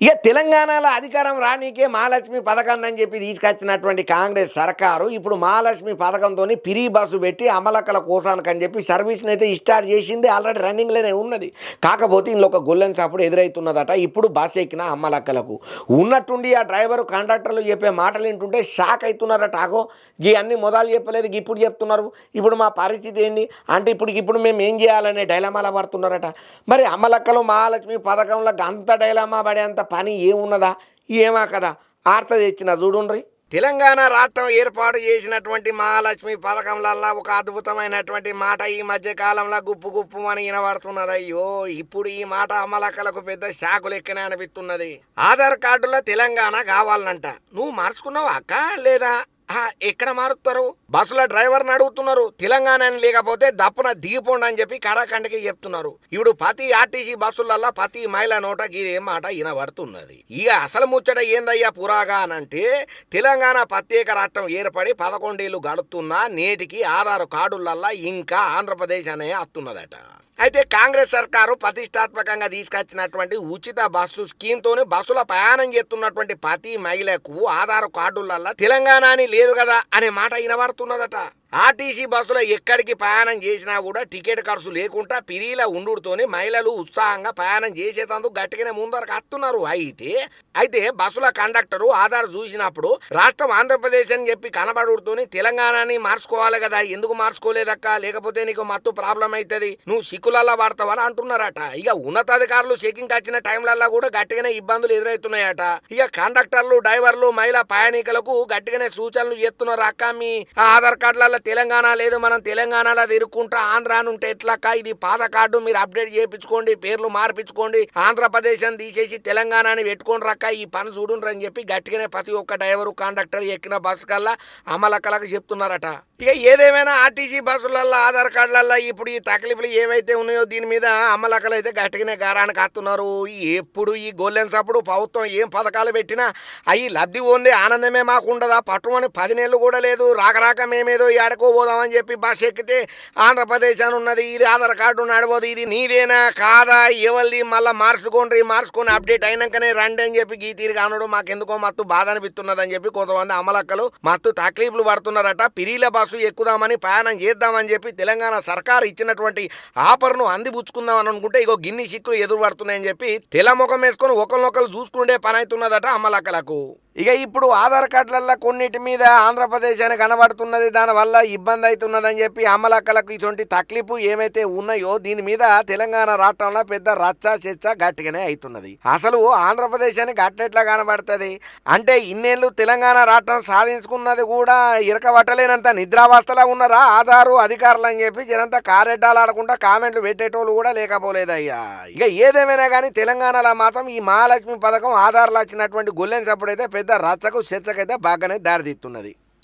ఇక తెలంగాణలో అధికారం రానీకే మహాలక్ష్మి పథకం అని చెప్పి తీసుకొచ్చినటువంటి కాంగ్రెస్ సర్కారు ఇప్పుడు మహాలక్ష్మి పథకంతో పిరి బస్సు పెట్టి అమలక్కల కోసానికి అని చెప్పి సర్వీస్ని అయితే స్టార్ట్ చేసింది. ఆల్రెడీ రన్నింగ్లోనే ఉన్నది. కాకపోతే ఇందులో ఒక గొల్లెన్ అప్పుడు ఎదురవుతున్నదట ఇప్పుడు బస్సు ఎక్కిన అమ్మలక్కలకు ఉన్నట్టుండి ఆ డ్రైవరు కండక్టర్లు చెప్పే మాటలు వింటుంటే షాక్ అవుతున్నారట ఆగో ఈ అన్ని మొదలు చెప్పలేదు. ఇప్పుడు చెప్తున్నారు. ఇప్పుడు మా పరిస్థితి ఏంటి అంటే ఇప్పుడు ఇప్పుడు మేము ఏం చేయాలనే డైలమాల పడుతున్నారట. మరి అమ్మలక్కలు మహాలక్ష్మి పథకంలో అంత డైలమా పడేంత పని ఏమున్నదా? ఏమా కదా? ఆర్త తెచ్చిన చూడుండ్రి. తెలంగాణ రాష్ట్రం ఏర్పాటు చేసినటువంటి మహాలక్ష్మి పథకంలల్లా ఒక అద్భుతమైనటువంటి మాట ఈ మధ్య కాలంలో గుప్పు గుప్పు అని వినబడుతున్నది. అయ్యో ఇప్పుడు ఈ మాట అమలక్కలకు పెద్ద షాకు లెక్కనే అనిపిస్తున్నది. ఆధార్ కార్డులో తెలంగాణ కావాలంట. నువ్వు మార్చుకున్నావా అక్క లేదా ఎక్కడ మారుతారు బస్సుల డ్రైవర్ని అడుగుతున్నారు తెలంగాణ అని లేకపోతే దప్పున దిగిపోండి అని చెప్పి కరాఖండ్కి చెప్తున్నారు. ఇప్పుడు ప్రతి ఆర్టీసీ బస్సులల్లో ప్రతి మహిళ నోట ఇదే మాట వినబడుతున్నది. ఇక అసలు ముచ్చట ఏందయ్యా పురాగా అనంటే తెలంగాణ ప్రత్యేక రాష్ట్రం ఏర్పడి పదకొండేళ్ళు గడుతున్నా నేటికి ఆధార్ కార్డులల్లా ఇంకా ఆంధ్రప్రదేశ్ అనే వస్తున్నదట అయితే కాంగ్రెస్ సర్కారు ప్రతిష్టాత్మకంగా తీసుకొచ్చినటువంటి ఉచిత బస్సు స్కీమ్తోనే బస్సుల ప్రయాణం చేస్తున్నటువంటి ప్రతి మహిళకు ఆధార్ కార్డులల్లా తెలంగాణ అని లేదు కదా అనే మాట వినబడుతున్నదట. ఆర్టీసీ బస్సులో ఎక్కడికి ప్రయాణం చేసినా కూడా టికెట్ ఖర్చు లేకుండా పిరీల ఉండుడుతోనే మహిళలు ఉత్సాహంగా ప్రయాణం చేసేటందుకు గట్టిగానే ముందరకు వస్తున్నారు అయితే అయితే బస్సుల కండక్టరు ఆధార్ చూసినప్పుడు రాష్ట్రం ఆంధ్రప్రదేశ్ అని చెప్పి కనబడుతోని తెలంగాణని మార్చుకోవాలి కదా ఎందుకు మార్చుకోలేదక్క? లేకపోతే నీకు మత్తు ప్రాబ్లం అవుతుంది నువ్వు సిక్కులల్లా పడతావని అంటున్నారట. ఇక ఉన్నతాధికారులు చెకింగ్ వచ్చిన టైంలల్లా కూడా గట్టిగానే ఇబ్బందులు ఎదురవుతున్నాయట ఇక కండక్టర్లు డ్రైవర్లు మహిళా ప్రయాణికులకు గట్టిగానే సూచనలు చేస్తున్నారు అక్క మీ ఆధార్ కార్డులలో తెలంగాణ లేదు మనం తెలంగాణలో తిరుక్కుంటా ఆంధ్ర అని ఉంటే ఎట్లక్క? ఇది పాత కార్డు మీరు అప్డేట్ చేయించుకోండి పేర్లు మార్పించుకోండి ఆంధ్రప్రదేశ్ అని తీసేసి తెలంగాణ అని పెట్టుకోండి రక్క ఈ పని చూడుండ్రని అని చెప్పి గట్టిగానే ప్రతి ఒక్క డ్రైవరు కండక్టర్ ఎక్కిన బస్సు కల్లా అమలక్కలకు చెప్తున్నారట. ఇక ఏదేమైనా ఆర్టీసీ బస్సులల్లో ఆధార్ కార్డులల్లో ఇప్పుడు ఈ తకలిపులు ఏవైతే ఉన్నాయో దీని మీద అమలక్కలు అయితే గట్టిగానే గారానికి వస్తున్నారు ఎప్పుడు ఈ గోల్లెన్ అప్పుడు ప్రభుత్వం ఏం పథకాలు పెట్టినా అవి లబ్ధి పొందే ఆనందమే మాకు ఉండదా? పట్టుమని పది నెలలు కూడా లేదు రాక రాక మేమేదో ఏడకో పోదామని చెప్పి బస్ ఎక్కితే ఆంధ్రప్రదేశ్ అని ఉన్నది ఇది ఆధార్ కార్డు నడవదు ఇది నీదేనా? కాదా? ఎవరిది? మళ్ళీ మార్చుకోండి మార్చుకొని అప్డేట్ అయినాకనే రండి అని చెప్పి గీ తీరుగా మాకు మాకెందుకో మత్తు బాధ అనిపిస్తున్నది అని చెప్పి కొంతమంది అమలక్కలు మత్తు తక్లీఫ్లు పడుతున్నారట. పిరీల బస్సు ఎక్కుదామని ప్రయాణం చేద్దామని చెప్పి తెలంగాణ సర్కార్ ఇచ్చినటువంటి ఆఫర్ను అందిపుచ్చుకుందాం అని అనుకుంటే ఇగో గిన్ని సిక్కులు ఎదురు పడుతున్నాయని చెప్పి తెల ముఖం వేసుకొని ఒకరినొకరు చూసుకుంటే పని అవుతున్నదట అమ్మలక్కలకు ఇక ఇప్పుడు ఆధార్ కార్డులల్లో కొన్నిటి మీద ఆంధ్రప్రదేశ్ అని కనబడుతున్నది దానివల్ల ఇబ్బంది అవుతున్నదని చెప్పి అమలక్కలకు ఇటువంటి తక్లీపు ఏమైతే ఉన్నాయో దీని మీద తెలంగాణ రాష్ట్రంలో పెద్ద రచ్చ చర్చ గట్టిగానే అవుతున్నది అసలు ఆంధ్రప్రదేశ్ అని గట్టెట్లా కనబడుతుంది? అంటే ఇన్నేళ్ళు తెలంగాణ రాష్ట్రం సాధించుకున్నది కూడా ఇరకబట్టలేనంత నిద్రావస్థలా ఉన్నారా ఆధారు అధికారులు అని చెప్పి జనంతా కారెడ్డాలు ఆడకుండా కామెంట్లు పెట్టేటోళ్ళు కూడా లేకపోలేదయ్యా. ఇక ఏదేమైనా కానీ తెలంగాణలో మాత్రం ఈ మహాలక్ష్మి పథకం ఆధార్లు వచ్చినటువంటి గొల్లెన్ పెద్ద పెద్ద రచ్చకు చర్చకైతే బాగానే దారితీస్తున్నది.